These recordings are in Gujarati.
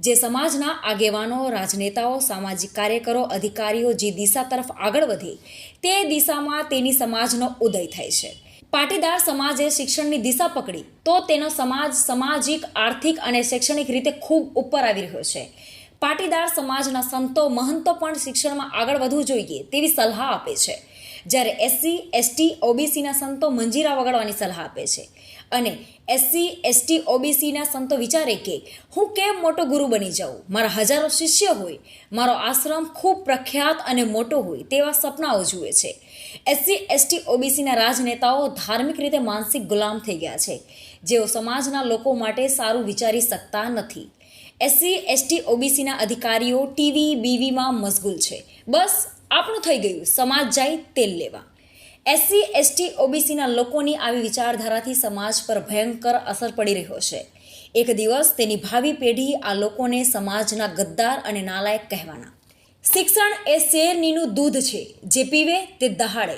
જે સમાજના આગેવાનો, રાજનેતાઓ, સામાજિક કાર્યકરો, અધિકારીઓ જે દિશા તરફ આગળ વધે, તે દિશામાં તેની સમાજનો ઉદય થાય છે. પાટીદાર સમાજે શિક્ષણની દિશા પકડી, તો તેનો સમાજ સામાજિક, આર્થિક અને શૈક્ષણિક રીતે ખૂબ ઉપર આવી રહ્યો છે. પાટીદાર સમાજના સંતો મહંતો પણ શિક્ષણમાં આગળ વધવું જોઈએ તેવી સલાહ આપે છે. જ્યારે એસસી, એસટી, ઓબીસીના સંતો મંજીરા વગાડવાની સલાહ આપે છે. અને એસસી, એસટી, ઓબીસીના સંતો વિચારે કે, હું કેમ મોટો ગુરુ બની જાઉં? મારા હજારો શિષ્ય હોય, મારો આશ્રમ ખૂબ પ્રખ્યાત અને મોટો હોય તેવા સપનાઓ જુએ છે. એસસી, એસટી, ઓબીસીના રાજનેતાઓ ધાર્મિક રીતે માનસિક ગુલામ થઈ ગયા છે. જેઓ સમાજના લોકો માટે સારું વિચારી શકતા નથી. એસસી, એસટી, ઓબીસીના અધિકારીઓ ટીવી, બીવીમાં મશગુલ છે. બસ આપણું થઈ ગયું. સમાજ જાય તેલ લેવા. એસસી એસટી ઓબીસીના લોકોની આવી વિચારધારાથી સમાજ પર ભયંકર અસર પડી રહ્યો છે. એક દિવસ તેની ભાવિ પેઢી આ લોકોને સમાજના ગદ્દાર અને નાલાયક કહેવાના. શિક્ષણ એ શેરનીનું દૂધ છે. જે પીવે તે દહાડે.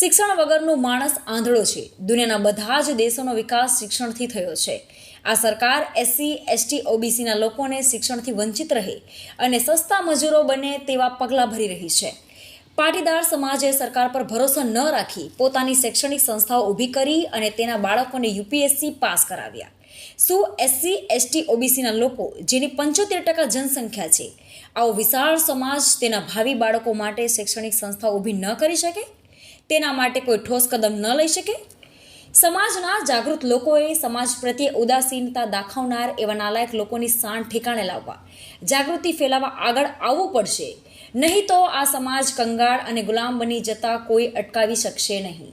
શિક્ષણ વગરનો માણસ આંધળો છે. દુનિયાના બધા જ દેશોનો વિકાસ શિક્ષણથી થયો છે. આ સરકાર એસસી એસટી ઓબીસીના લોકોને શિક્ષણથી વંચિત રહે અને સસ્તા મજૂરો બને તેવા પગલાં ભરી રહી છે. પાટીદાર સમાજે સરકાર પર ભરોસો ન રાખી પોતાની શૈક્ષણિક સંસ્થાઓ ઊભી કરી અને તેના બાળકોને યુપીએસસી પાસ કરાવ્યા. શું એસસી, એસટી, ઓબીસીના લોકો, જેની પંચોતેર ટકા જનસંખ્યા છે, આવો વિશાળ સમાજ તેના ભાવિ બાળકો માટે શૈક્ષણિક સંસ્થાઓ ઊભી ન કરી શકે? તેના માટે કોઈ ઠોસ કદમ ન લઈ શકે? સમાજના જાગૃત લોકોએ સમાજ પ્રત્યે ઉદાસીનતા દાખવનાર એવા નાલાયક લોકોની સાણ ઠેકાણે લાવવા. જાગૃતિ ફેલાવવા આગળ આવવું પડશે. નહીં તો આ સમાજ કંગાળ અને ગુલામ બની જતા કોઈ અટકાવી શકશે નહીં.